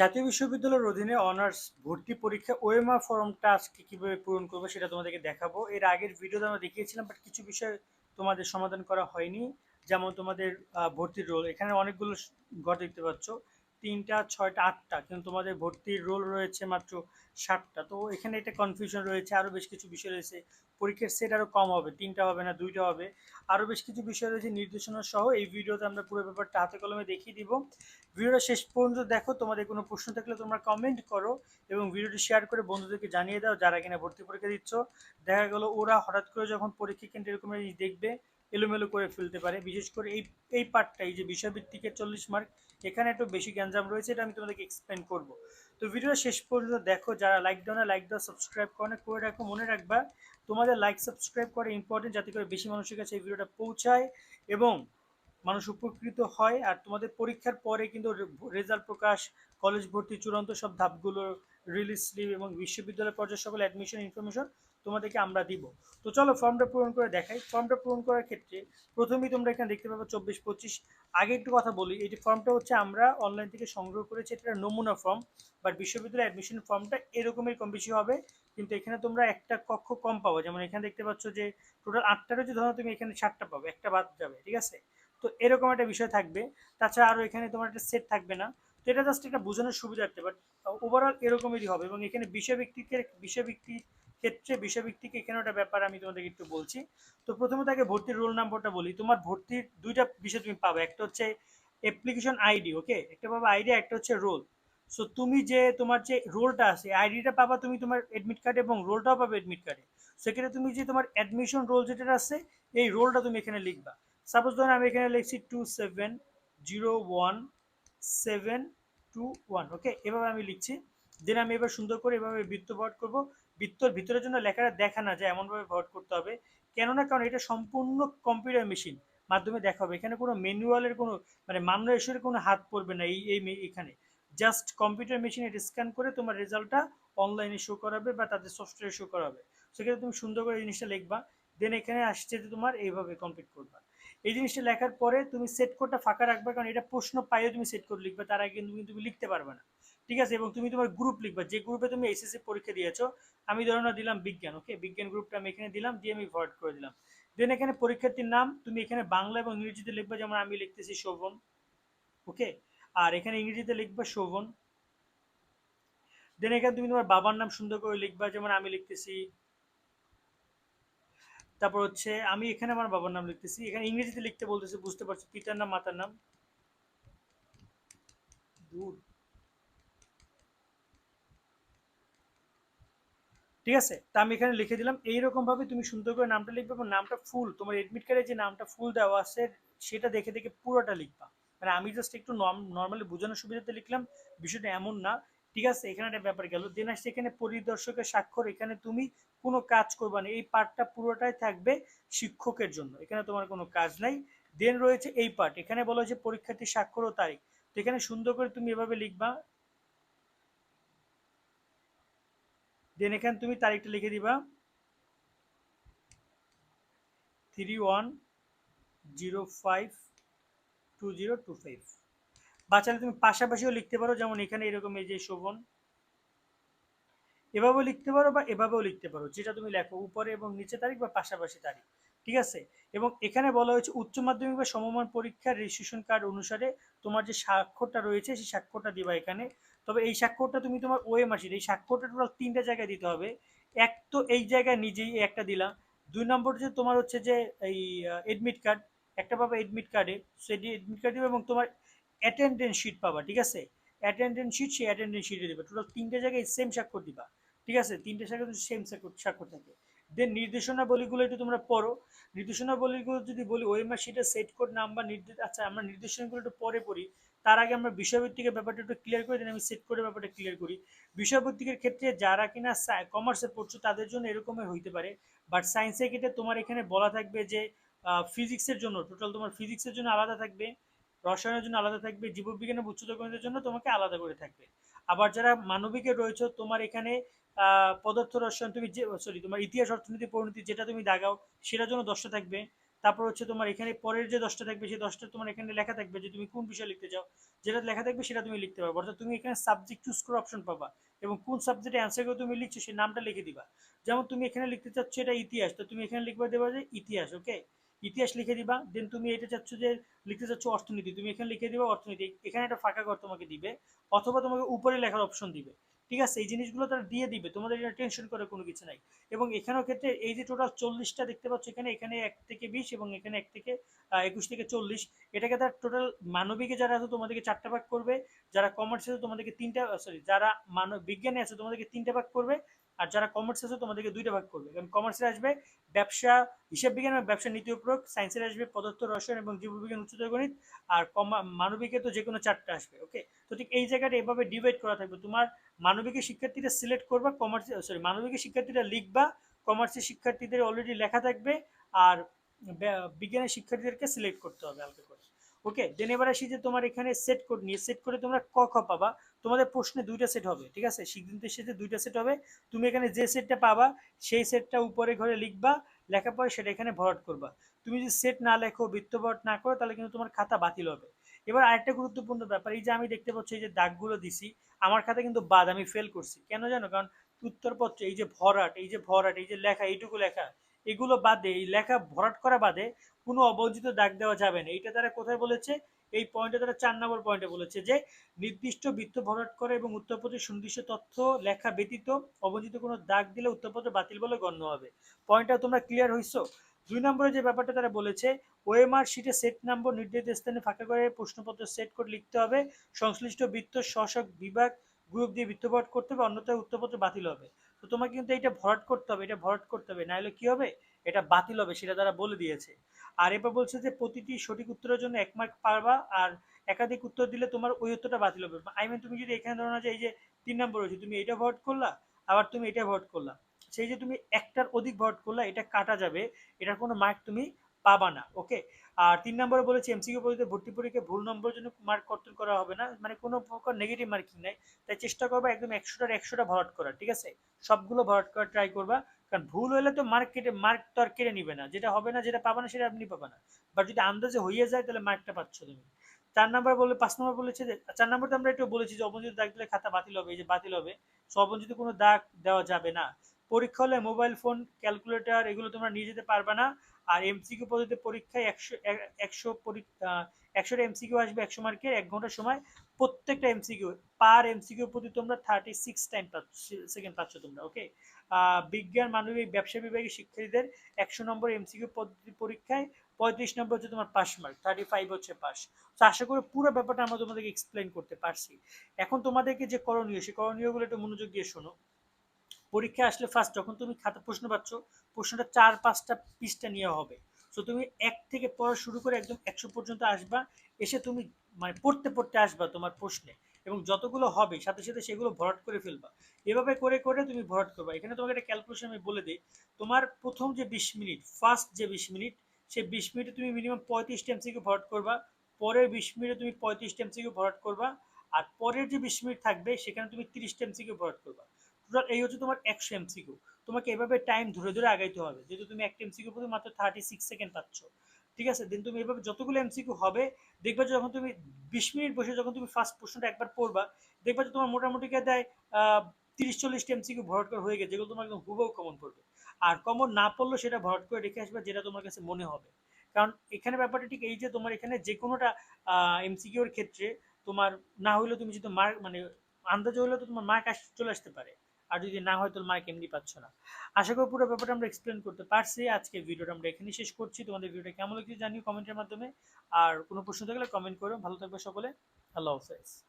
জাতীয় বিশ্ববিদ্যালয়ের অধীনে অনার্স ভর্তি পরীক্ষা ওএমআর ফর্মটা আজকে কীভাবে পূরণ করব সেটা তোমাদেরকে দেখাবো। এর আগের ভিডিওতে আমরা দেখিয়েছিলাম বাট কিছু বিষয় তোমাদের সমাধান করা হয়নি। যেমন তোমাদের ভর্তির রোল এখানে অনেকগুলো ঘর দেখতে পাচ্ছ। তিনটা, ছয়টা, আটটা, কিন্তু তোমাদের ভর্তির রোল রয়েছে মাত্র সাতটা। তো এখানে একটা কনফিউশন রয়েছে আরও বেশ কিছু বিষয় রয়েছে। পরীক্ষার সেট আরও কম হবে, তিনটা হবে না, দুইটা হবে। আরও বেশ কিছু বিষয় রয়েছে নির্দেশনা সহ এই ভিডিওতে আমরা পুরো ব্যাপারটা হাতে কলমে দেখিয়ে দিব। ভিডিওটা শেষ পর্যন্ত দেখো, তোমাদের কোনো প্রশ্ন থাকলে তোমরা কমেন্ট করো এবং ভিডিওটি শেয়ার করে বন্ধুদেরকে জানিয়ে দাও যারা কিনা ভর্তি পরীক্ষা দিচ্ছ। দেখা গেলো ওরা হঠাৎ করে যখন পরীক্ষা কেন্দ্রে এরকম দেখবে এলোমেলো করে ফেলতে পারে। বিশেষ করে এই এই পার্টটা এই যে বিষয়ভিত্তিকের চল্লিশ মার্ক এখানে একটু বেশি গ্যাঞ্জাম রয়েছে, এটা আমি তোমাদেরকে এক্সপ্লেন করব। তো ভিডিওটা শেষ পর্যন্ত দেখো, যারা লাইক দাও না লাইক দাও সাবস্ক্রাইব করো না, করে রাখো, মনে রাখবা তোমাদের লাইক সাবস্ক্রাইব করা ইম্পর্টেন্ট যাতে করে বেশি মানুষের কাছে এই ভিডিওটা পৌঁছায় এবং মানুষ উপকৃত হয়। আর তোমাদের পরীক্ষার পরে কিন্তু রেজাল্ট প্রকাশ কলেজ ভর্তি চূড়ান্ত সব ধাপগুলো রিলিজ স্লিপ এবং বিশ্ববিদ্যালয় পর্যায়ে সকল অ্যাডমিশন ইনফরমেশন তোমাদেরকে আমরা দিব। তো চলো ফর্মটা পূরণ করে দেখাই। ফর্মটা পূরণ করার ক্ষেত্রে প্রথমেই তোমরা এখানে দেখতে পাবে চব্বিশ, পঁচিশ। আগে একটু কথা বলি, এই যে ফর্মটা হচ্ছে আমরা অনলাইন থেকে সংগ্রহ করেছি, এটা নমুনা ফর্ম বাট বিশ্ববিদ্যালয় অ্যাডমিশন ফর্মটা এরকমই কম বেশি হবে। কিন্তু এখানে তোমরা একটা কক্ষ কম পাবো। যেমন এখানে দেখতে পাচ্ছ যে টোটাল আটটা রয়েছে ধরো তুমি এখানে সাতটা পাবে, একটা বাদ যাবে, ঠিক আছে? তো এরকম একটা বিষয় থাকবে। তাছাড়া আরও এখানে তোমার একটা সেট থাকবে না। তো এটা জাস্ট একটা বোঝানোর সুবিধার্থে বাট ওভারঅল এরকমেরই হবে এবং এখানে বিষয়ভিত্তিকে বিষয়ভিত্তিক ক্ষেত্রে বিষয়ভিত্তিক এখানে একটা ব্যাপার আমি তোমাদেরকে একটু বলছি। তো প্রথমে তাকে ভর্তির রোল নাম্বারটা বলি। তোমার ভর্তির দুইটা বিষয় তুমি পাবে। একটা হচ্ছে অ্যাপ্লিকেশন আইডি ওকে একটা পাবে আইডি একটা হচ্ছে রোল সো তুমি যে তোমার যে রোলটা আছে আইডিটা পাবা তুমি তোমার এডমিট কার্ডে এবং রোলটাও পাবে এডমিট কার্ডে সেক্ষেত্রে তুমি যে তোমার অ্যাডমিশন রোল যেটা আছে, এই রোলটা তুমি এখানে লিখবা। সাপোজ ধরুন আমি এখানে লিখছি two seven zero one seven two one okay এভাবে আমি লিখছি। দেন আমি এবার সুন্দর করে এভাবে বৃত্ত ভরাট করব। বৃত্তর ভিতরের জন্য লেখাটা দেখা না যায়, এমনভাবে ভরাট করতে হবে। কেননা, কারণ এটা সম্পূর্ণ কম্পিউটার মেশিন মাধ্যমে দেখা হবে। এখানে কোনো ম্যানুয়ালের কোনো মানে মান্যেশ্বরের কোনো হাত পড়বে না এই এই এখানে। জাস্ট কম্পিউটার মেশিনে স্ক্যান করে তোমার রেজাল্টটা অনলাইনে শো করাবে বা তাদের সফটওয়্যারে শো করাবে। সেক্ষেত্রে তুমি সুন্দর করে জিনিসটা লিখবা। দেন এখানে আসছে যে তোমার এইভাবে কমপ্লিট করবা। এই জিনিসটা লেখার পরে তুমি সেট কোডটা ফাঁকা রাখবে, কারণ এটা প্রশ্ন পাইও তুমি সেট কোড লিখবে, তার আগে কিন্তু তুমি লিখতে পারবে না। ঠিক আছে? এবং তুমি তোমার গ্রুপ লিখবা। যে গ্রুপে তুমি এসএসসি পরীক্ষা দিয়েছ, আমি ধরো না দিলাম বিজ্ঞান ওকে বিজ্ঞান গ্রুপটা আমি এখানে দিলাম, দিয়ে আমি ভর্ট করে দিলাম। দেন এখানে পরীক্ষার্থীর নাম, তুমি এখানে বাংলা এবং ইংরেজিতে লিখবে, যেমন আমি লিখতেছি শোভন ওকে আর এখানে ইংরেজিতে লিখবা শোভন। দেন এখানে তুমি তোমার বাবার নাম সুন্দর করে লিখবা, যেমন আমি লিখতেছি, তারপর হচ্ছে আমি এখানে আমার বাবার নাম লিখতেছি। এখানে ইংরেজিতে লিখতে বলতেছি, বুঝতে পারছ, পিতার নাম, মাতার নাম। দূর। ঠিক আছে? তা আমি এখানে লিখে দিলাম এইরকম ভাবে তুমি সুন্দর করে নামটা লিখবে এবং নামটা ফুল, তোমার এডমিট কার্ডে যে নামটা ফুল দেওয়া আছে, সেটা দেখে দেখে পুরোটা লিখবা। মানে আমি জাস্ট একটু নর্মালি বোঝানোর সুবিধাতে লিখলাম, বিষয়টা এমন না। ঠিক আছে, এখানে একটা ব্যাপার গেল, দেন আসছে এখানে পরিদর্শকের স্বাক্ষর, এখানে তুমি কোনো কাজ করবা না। এই পার্টটা পুরোটাই থাকবে শিক্ষকের জন্য, এখানে তোমার কোনো কাজ নাই। দেন রয়েছে এই পার্ট এখানে বলা হয়েছে পরীক্ষার্থী স্বাক্ষর ও তারিখ। তো এখানে সুন্দর করে তুমি এভাবে লিখবা দেন এখানে তুমি তারিখটা লিখে দিবা। Three one zero five two zero two five তুমি পাশাপাশিও লিখতে পারো, যেমন এখানে এরকম এই যে শোভন। এভাবেও লিখতে পারো বা এভাবেও লিখতে পারো, যেটা তুমি লেখো, উপরে এবং নিচে তারিখ বা পাশাপাশি তারিখ, ঠিক আছে? এবং এখানে বলা হয়েছে উচ্চ মাধ্যমিক বা সমমান পরীক্ষার রেজিস্ট্রেশন কার্ড অনুসারে তোমার যে স্বাক্ষরটা রয়েছে, সেই স্বাক্ষরটা দিবা এখানে। তবে এই স্বাক্ষরটা তুমি তোমার ওয়ে মাসির এই স্বাক্ষরটা টোটাল তিনটা জায়গায় দিতে হবে। এক তো এই জায়গায় নিজেই একটা দিলাম। দুই নম্বর যে তোমার হচ্ছে যে এই এডমিট কার্ড একটা পাবে এডমিট কার্ডে সেটি এডমিট কার্ড দিবে এবং তোমার অ্যাটেন্ডেন্স শিট পাবা, ঠিক আছে? অ্যাটেন্ডেন্স শিট সেই অ্যাটেন্ডেন্স শিটে দিবা। টোটাল তিনটে জায়গায় সেম স্বাক্ষর দিবা, ঠিক আছে? তিনটে জায়গায় সেম স্বাক্ষর স্বাক্ষর থাকে। দেন নির্দেশনাবলীগুলো একটু তোমরা পড়ো। নির্দেশনাবলীগুলো যদি বলি ওএমআর শিটে সেট কোড নাম্বার নির্দেশ আচ্ছা আমরা নির্দেশনাগুলো একটু পরে পড়ি। তার আগে আমরা বিষয়ভিত্তিকের ব্যাপারটা একটু ক্লিয়ার করে দিন, আমি সেট কোডের ব্যাপারটা ক্লিয়ার করি। বিষয়ভিত্তিকের ক্ষেত্রে যারা কিনা কমার্সে পড়ছো, তাদের জন্য এরকমের হইতে পারে। বাট সায়েন্সের ক্ষেত্রে তোমার এখানে বলা থাকবে যে ফিজিক্সের জন্য টোটাল তোমার ফিজিক্সের জন্য আলাদা থাকবে, রসায়নের জন্য আলাদা থাকবে, জীববিজ্ঞানের উচ্চতর গণিতের জন্য তোমাকে আলাদা করে থাকবে। আবার যারা মানবিকের রয়েছে, তোমার এখানে পদার্থ রসায়ন তুমি যে সরি তোমার ইতিহাস অর্থনীতি, পরিণতি যেটা তুমি দাগাও, সেটার জন্য দশটা থাকবে। তারপর হচ্ছে তোমার এখানে পরের যে দশটা থাকবে, সেই দশটা তোমার এখানে লেখা থাকবে যে তুমি কোন বিষয় লিখতে চাও। যেটা লেখা থাকবে সেটা তুমি লিখতে পারবে। অর্থাৎ তুমি এখানে সাবজেক্ট চুজ করে অপশন পাবা এবং কোন সাবজেক্টে অ্যান্সারগুলো তুমি লিখছো সেই নামটা লিখে দিবা। যেমন তুমি এখানে লিখতে চাচ্ছ এটা ইতিহাস, তো তুমি এখানে লিখবে দেবা যে ইতিহাস ওকে ইতিহাস লিখে দিবা। দেন তুমি এটা চাচ্ছ যে লিখতে চাচ্ছ অর্থনীতি। তুমি এখানে লিখে দিবা অর্থনীতি। এখানে একটা ফাঁকা ঘর তোমাকে দিবে। অথবা তোমাকে উপরে লেখার অপশন দিবে। ঠিক আছে, এই জিনিসগুলো তারা দিয়ে দিবে, তোমাদের এটা টেনশন করে কোনো কিছু নাই। এবং এখানেও ক্ষেত্রে এই যে টোটাল চল্লিশটা দেখতে পাচ্ছ, এখানে এখানে এক থেকে বিশ এবং এখানে এক থেকে একুশ থেকে চল্লিশ, এটাকে তার টোটাল মানবিকে যারা আছে তোমাদেরকে চারটা ভাগ করবে, যারা কমার্সে আছে তোমাদেরকে তিনটা সরি যারা মানব, বিজ্ঞানে আছে তোমাদেরকে তিনটা ভাগ করবে আর যারা কমার্স আছে তোমাদেরকে দুইটা ভাগ করবে। কারণ কমার্সে আসবে ব্যবসা, হিসাব বিজ্ঞান এবং ব্যবসা নীতি উপরোগ সায়েন্সের আসবে পদার্থ, রসায়ন এবং জীববিজ্ঞান, উচ্চতর গণিত আর মানবিকে তো যে কোনো চারটা আসবে ওকে তো ঠিক এই জায়গাটা এভাবে ডিভাইড করা থাকবে। তোমার মানবিকের শিক্ষার্থীরা সিলেক্ট করবা কমার্স সরি মানবিকের শিক্ষার্থীরা লিখবা কমার্সের শিক্ষার্থীদের অলরেডি লেখা থাকবে আর বিজ্ঞানের শিক্ষার্থীদেরকে সিলেক্ট করতে হবে হালকা করে। ওকে দেন এবার আসি যে তোমার এখানে সেট কোড নিয়ে। সেট করে তোমরা ক, খ পাবা। তোমাদের প্রশ্নে দুইটা সেট হবে, ঠিক আছে? সিদ্ধান্তের সাথে দুইটা সেট হবে। তুমি এখানে যে সেটটা পাবা, সেই সেটটা উপরে ঘরে লিখবা, লেখার পরে সেটা এখানে ভরাট করবা। তুমি যদি সেট না লেখো, বৃত্তভরাট না করো, তাহলে কিন্তু তোমার খাতা বাতিল হবে। এবার আরেকটা গুরুত্বপূর্ণ ব্যাপার, এই যে আমি দেখতে পাচ্ছি এই যে দাগগুলো দিছি, আমার খাতা কিন্তু বাদ, আমি ফেল করছি। কেন জানো? কারণ উত্তরপত্র, এই যে ভরাট, এই যে ভরাট, এই যে লেখা, এইটুকু লেখা এগুলো বাদে, এই লেখা ভরাট করা বাদে কোনো অবঞ্চিত দাগ দেওয়া যাবে না। এইটা তারা কোথায় বলেছে? এই পয়েন্টে তারা চার নম্বর পয়েন্টে বলেছে যে, নির্দিষ্ট বৃত্ত ভরাট করে এবং উত্তরপত্রের সুনির্দিষ্ট তথ্য, লেখা ব্যতীত অবঞ্চিত কোনো দাগ দিলে উত্তরপত্র বাতিল বলে গণ্য হবে। পয়েন্টটা তোমরা ক্লিয়ার হইছো? দুই নম্বরে যে ব্যাপারটা তারা বলেছে ওএমআর শিটে সেট নম্বর নির্ধারিত স্থানে ফাঁকা করে প্রশ্নপত্র সেট করে লিখতে হবে। সংশ্লিষ্ট বৃত্ত শাসক বিভাগ গ্রুপ দিয়ে বৃত্ত ভরাট করতে হবে, অন্যথায় উত্তরপত্র বাতিল হবে। তো তোমাকে কিন্তু এটা ভরাট করতে হবে, এটা ভরাট করতে হবে, নাহলে কি হবে? এটা বাতিল হবে, সেটা তারা বলে দিয়েছে। আর এবার বলছে যে প্রতিটি সঠিক উত্তরের জন্য এক মার্ক পারবা, আর একাধিক উত্তর দিলে তোমার ওই উত্তরটা বাতিল হবে। আই মিন তুমি যদি এখানে ধরো না যে এই যে তিন নম্বর রয়েছে, তুমি এটা ভোট করলা, আবার তুমি এটা ভোট করলা। সেই যে তুমি একটার অধিক ভোট করলা, এটা কাটা যাবে, এটার কোনো মার্ক তুমি পাবা না ওকে আর তিন নম্বরে বলেছি এমসিকিউ পদ্ধতিতে ভর্তি পরীক্ষা ভুল নম্বরের জন্য মার্ক কর্তন করা হবে না মানে কোনো প্রকার নেগেটিভ মার্কিং নাই, তাই চেষ্টা করবা একদম একশোটার একশোটা ভরাট করার, ঠিক আছে? সবগুলো ভরাট করার ট্রাই করবা, কারণ ভুল হলে তো মার্ক কেটে মার্ক তো আর কেটে নিবে না, যেটা হবে না, যেটা পাবা না, সেটা আপনি পাবা না। বাট যদি আন্দাজে হয়ে যায়, তাহলে মার্কটা পাচ্ছ তুমি। চার নম্বর বলে, পাঁচ নম্বর বলেছে যে, চার নম্বর তো আমরা একটু বলেছি যে, অবঞ্চিত দাগ দিলে খাতা বাতিল হবে, এই যে বাতিল হবে, সো অবঞ্চিত কোনো দাগ দেওয়া যাবে না। পরীক্ষা হলে মোবাইল ফোন ক্যালকুলেটর এগুলো তোমরা নিয়ে যেতে পারবে না। আর এমসিকিউ পদ্ধতিতে পরীক্ষায় একশো একশো একশোটা এমসিকিউ আসবে একশো মার্কের, এক ঘণ্টার সময় প্রত্যেকটা এমসিকিউ পার এমসিকিউ প্রতি তোমরা থার্টি সিক্স টাইম পাচ্ছ সেকেন্ড পাচ্ছ তোমরা ওকে বিজ্ঞান, মানবিক, ব্যবসা বিভাগের শিক্ষার্থীদের একশো নম্বর এমসিকিউ পদ্ধতি পরীক্ষায় পঁয়ত্রিশ নম্বর হচ্ছে তোমার পাস মার্ক থার্টি ফাইভ হচ্ছে পাস তো আশা করি পুরো ব্যাপারটা আমরা তোমাদেরকে এক্সপ্লেন করতে পারছি। এখন তোমাদেরকে যে করণীয় সেই করণীয়গুলো একটু মনোযোগ দিয়ে শোনো। পরীক্ষা আসলে ফার্স্ট যখন তুমি খাতা প্রশ্ন পাচ্ছ, প্রশ্নটা চার পাঁচটা পিসটা নিয়ে হবে। সো তুমি এক থেকে পড়া শুরু করে একদম একশো পর্যন্ত আসবা, এসে তুমি মানে পড়তে পড়তে আসবা তোমার প্রশ্নে। এবং যতগুলো হবে, সাথে সাথে সেগুলো ভরাট করে ফেলবা। এভাবে করে করে তুমি ভরাট করবা। এখানে তোমাকে একটা ক্যালকুলেশন আমি বলে দিই, তোমার প্রথম যে বিশ মিনিট ফার্স্ট যে বিশ মিনিট, সেই বিশ মিনিটে তুমি মিনিমাম পঁয়ত্রিশটা এমসিকিউ ভরাট করবা। পরের বিশ মিনিটে তুমি পঁয়ত্রিশটা এমসিকিউ ভরাট করবা। আর পরের যে বিশ মিনিট থাকবে, সেখানে তুমি তিরিশটা এমসিকিউ ভরাট করবা। টোটাল এই হচ্ছে তোমার একশো এমসিকিউ তোমাকে এভাবে টাইম ধরে ধরে আগাইতে হবে, যেহেতু তুমি একটা এমসিকিউ প্রতি মাত্র থার্টি সিক্স সেকেন্ড পাচ্ছ। ঠিক আছে? দেন তুমি এভাবে যতগুলো এমসিকিউ হবে, দেখবে যখন তুমি বিশ মিনিট বসে যখন তুমি ফার্স্ট একবার পড়বা, দেখবে যে তোমার মোটামুটি কে দেয় তিরিশ চল্লিশটা এমসিকিউ ভরাট করে হয়ে গেছে, যেগুলো তোমার একদম হুবহু কমন পড়বে। আর কমন না পড়লেও সেটা ভরাট করে রেখে আসবে, যেটা তোমার কাছে মনে হবে। কারণ এখানে ব্যাপারটা ঠিক এই যে তোমার এখানে যে কোনোটা এমসিকিউর ক্ষেত্রে তোমার না হইলেও তুমি যদি মার্ক মানে আন্দাজে হলেও তো তোমার মার্ক চলে আসতে পারে। আর যদি না হয় তো মার্ক এমনি পাচ্ছ না। আশা করি পুরো ব্যাপারটা আমরা এক্সপ্লেন করতে পারছি। আজকে ভিডিওটা আমরা এখানে শেষ করছি। তোমাদের ভিডিওটা কেমন লাগছে জানিও কমেন্টের মাধ্যমে। আর কোনো প্রশ্ন থাকলে কমেন্ট করো। ভালো থাকবে সকলে। আল্লাহ হাফেজ।